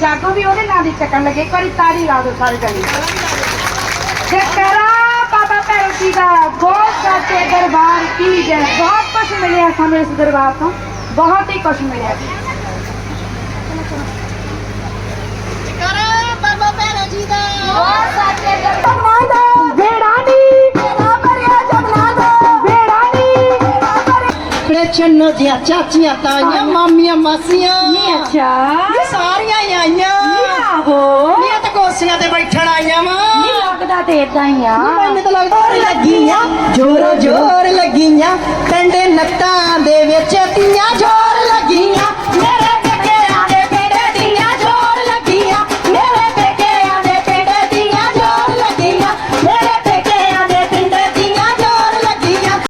ਜਾਗੋ ਵੀ ਉਹਦੇ ਨਾਂ ਦੀ ਚੱਕਣ ਲੱਗੇ। ਇੱਕ ਵਾਰੀ ਤਾੜੀ ਲਾ ਦਿਓ ਸਾਰੇ ਜਣੇ। ਜਕਰਾ ਬਾਬਾ ਭੈਰੋ ਜੀ ਦਾ ਬਹੁਤ ਸਾਚੇ ਦਰਬਾਰ ਕੀ ਜੈ। ਬਹੁਤ ਕੁਝ ਮਿਲਿਆ ਸਾਨੂੰ ਇਸ ਦਰਬਾਰ ਤੋਂ। ਬਹੁਤ ਹੀ ਕੁਝ ਮਿਲਿਆ। ਚੰਨੋ ਦੀਆਂ ਚਾਚੀਆਂ ਤਾਈਆਂ ਮਾਮੀਆਂ ਮਾਸੀਆਂ। ਨੀ ਅੱਛਾ। ਇਹ ਸਾਰੀਆਂ ਹੀ ਆਈਆਂ। ਆਹੋ। ਨੀ ਤਾਂ ਕੋਸੀਆਂ ਤੇ ਬੈਠਣ ਆਈਆਂ ਵਾ। ਨੀ ਲੱਗਦਾ ਤੇ ਇਦਾਂ ਹੀ ਆ। ਮੈਨੂੰ ਤਾਂ ਲੱਗਦਾ ਜ਼ੋਰ ਲੱਗੀਆਂ। ਜੋਰੋ ਜੋਰ ਲੱਗੀਆਂ। ਟੰਡੇ ਨੱਤਾਂ ਦੇ ਵਿੱਚ ਤੀਆਂ ਜੋਰ